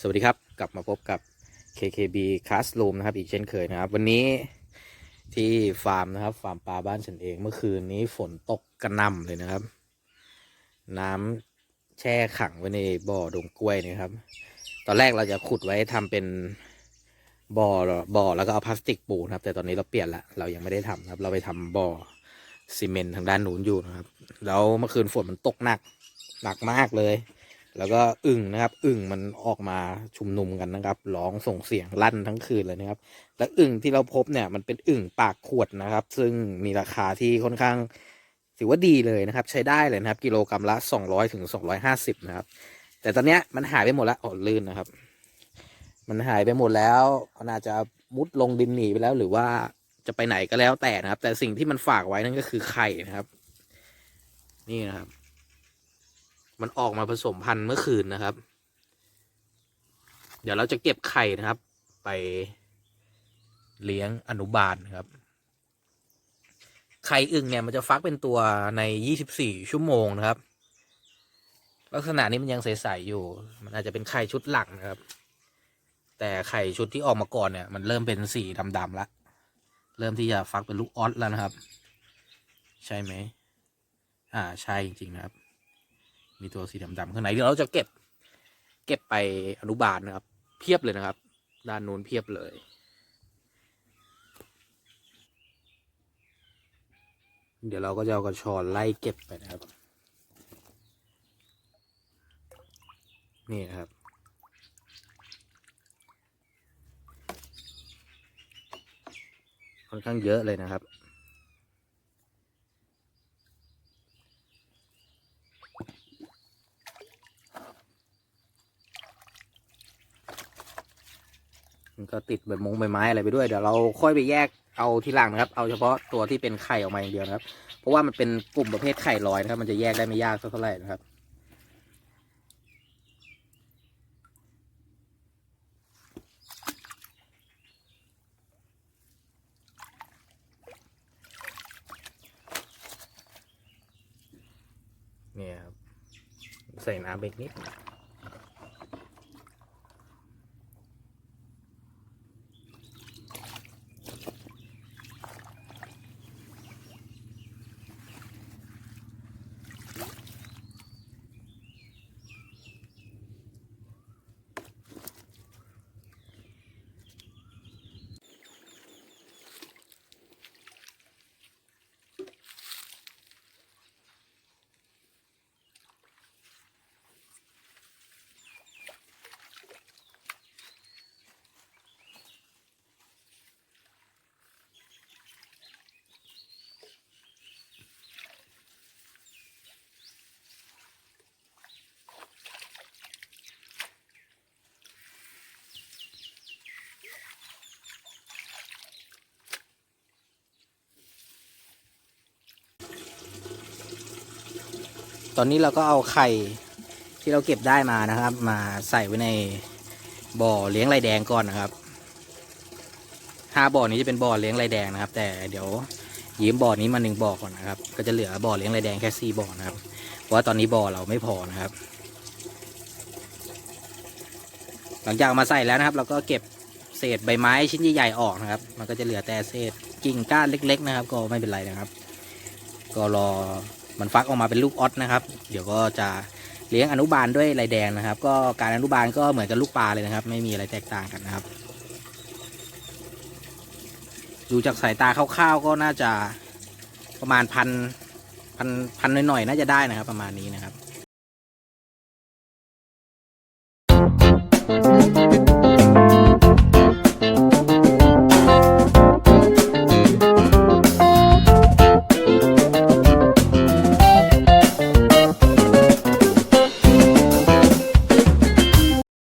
สวัสดีครับ กลับมาพบกับ KKB Classroom นะครับ อีกเช่นเคยนะครับ วันนี้ที่ฟาร์มนะครับ ฟาร์มปลาบ้านฉันเองเมื่อคืนนี้ฝนตกกระหน่ำเลยนะครับ น้ำแช่ขังไว้ในบ่อดงกล้วยนะครับ ตอนแรกเราจะขุดไว้ทำเป็นบ่อบ่อแล้วก็เอาพลาสติกปูนะครับ แต่ตอนนี้เราเปลี่ยนละเรายังไม่ได้ทำนะครับ เราไปทำบ่อซีเมนต์ทางด้านนู้นอยู่นะครับ แล้วเมื่อคืนฝนมันตกหนักหนักมากเลย แล้วก็อึ่งนะครับ อึ่งมันออกมาชุมนุมกันนะครับร้องส่งเสียงลั่นทั้งคืนเลยนะครับ และอึ่งที่เราพบเนี่ยมันเป็นอึ่งปากขวดนะครับ ซึ่งมีราคาที่ค่อนข้างถือว่าดีเลยนะครับ ใช้ได้เลยนะครับ กิโลกรรัมละสองร้อยถึงสองร้อยห้าสิบนะครับ แต่ตอนเนี้ยมันหายไปหมดแล้วอ๋อลื่นนะครับ มันหายไปหมดแล้วมันอาจจะมุดลงดินหนีไปแล้วหรือว่าจะไปไหนก็แล้วแต่นะครับ แต่สิ่งที่มันฝากไว้นั่นก็คือไข่นะครับ นี่นะครับ มันออกมาผสมพันธุ์เมื่อคืนนะครับ เดี๋ยวเราจะเก็บไข่นะครับ ไปเลี้ยงอนุบาลครับ ไข่อึ่งเนี่ยมันจะฟักเป็นตัวใน 24 ชั่วโมงนะครับ ลักษณะนี้มันยังใสๆอยู่ มันอาจจะเป็นไข่ชุดหลังนะครับ แต่ไข่ชุดที่ออกมาก่อนเนี่ย มันเริ่มเป็นสีดำๆละเริ่มที่จะฟักเป็นลูกออสแล้วนะครับ ใช่ไหม อ่า ใช่จริงๆนะครับ มีตัวสีดำๆข้างในเดี๋ยวเราจะเก็บ เก็บไปอนุบาลนะครับ เพียบเลยนะครับ ด้านนู้นเพียบเลยเดี๋ยวเราก็จะเอากระชอนไล่เก็บไปนะครับ นี่นะครับ ค่อนข้างเยอะเลยนะครับ ก็ติดใบมงใบไม้อะไรไปด้วยเดี๋ยวเราค่อยไปแยกเอาทีหลังนะครับ เอาเฉพาะตัวที่เป็นไข่ออกมาอย่างเดียวนะครับ เพราะว่ามันเป็นกลุ่มประเภทไข่ลอยนะครับ มันจะแยกได้ไม่ยากเท่าไหร่นะครับเนี่ยครับใส่น้ำไปอีกนิด ตอนนี้เราก็เอาไข่ที่เราเก็บได้มานะครับ มาใส่ไว้ในบ่อเลี้ยงไรแดงก่อนนะครับห้าบ่อนี้จะเป็นบ่อเลี้ยงไรแดงนะครับ แต่เดี๋ยวยืมบ่อนี้มาหนึ่งบ่อก่อนนะครับ ก็จะเหลือบ่อเลี้ยงไรแดงแค่สี่บ่อนะครับ เพราะว่าตอนนี้บ่อเราไม่พอนะครับ หลังจากมาใส่แล้วนะครับ เราก็เก็บเศษใบไม้ชิ้นใหญ่ๆออกนะครับ มันก็จะเหลือแต่เศษกิ่งก้านเล็ก ๆ นะครับ ก็ไม่เป็นไรนะครับ ก็รอ มันฟักออกมาเป็นลูกออสนะครับ เดี๋ยวก็จะเลี้ยงอนุบาลด้วยลายแดงนะครับ ก็การอนุบาลก็เหมือนกับลูกปลาเลยนะครับ ไม่มีอะไรแตกต่างกันนะครับ ดูจากสายตาคร่าวๆก็น่าจะประมาณพันพันพันหน่อยๆน่าจะได้นะครับ ประมาณนี้นะครับ